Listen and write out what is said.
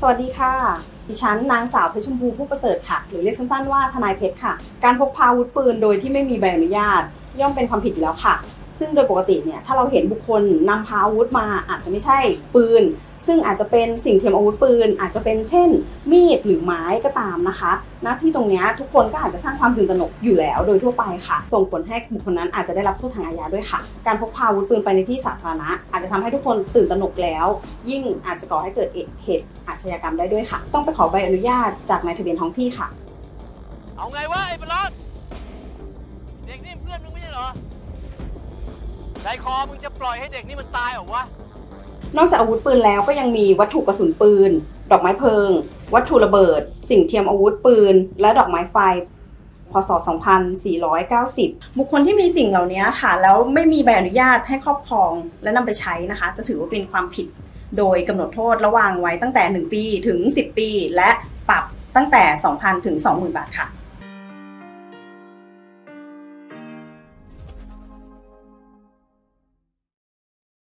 สวัสดีค่ะ ดิฉันนางสาวเพชรชมพูผู้ประเสริฐค่ะ หรือเรียกสั้นๆว่าทนายเพชรค่ะ การพกพาอาวุธปืนโดยที่ไม่มีใบอนุญาต ย่อมเป็นความผิดอยู่แล้วค่ะ ซึ่งโดยปกติเนี่ยถ้าเราเห็นบุคคลนำพาอาวุธมาอาจจะไม่ใช่ปืน ซึ่งอาจจะเป็นสิ่งเทียมอาวุธปืน อาจจะเป็นเช่น มีดหรือไม้ก็ตามนะคะหน้าที่ตรงนี้ทุกคนก็อาจจะสร้างความตื่นตระหนกอยู่แล้วโดยทั่วไปค่ะ ส่งผลให้บุคคลนั้นอาจจะได้รับโทษทางอาญาด้วยค่ะ การพกพาอาวุธปืนไปในที่สาธารณะ อาจจะทำให้ทุกคนตื่นตระหนกแล้ว ยิ่งอาจจะก่อให้เกิดเหตุอาชญากรรมได้ด้วยค่ะ ต้องไปขอใบอนุญาตจากนายทะเบียนท้องที่ค่ะ เอาไงวะไอ้บอลเด็กนี่เพื่อนมึงไม่ ใช่เหรอใจคอมึงจะปล่อยให้เด็กนี่มันตายเหรอวะ นอกจากอาวุธปืนแล้วก็ยังมีวัตถุกระสุนปืน ดอกไม้เพลิง วัตถุระเบิด สิ่งเทียมอาวุธปืน และดอกไม้ไฟ พศ 2490 บุคคลที่มีสิ่งเหล่านี้ค่ะ แล้วไม่มีใบอนุญาตให้ครอบครองและนำไปใช้นะคะ จะถือว่าเป็นความผิดโดยกำหนดโทษระวางไว้ตั้งแต่ 1 ปีถึง 10 ปี และปรับตั้งแต่ 2,000 ถึง 20,000 บาทค่ะ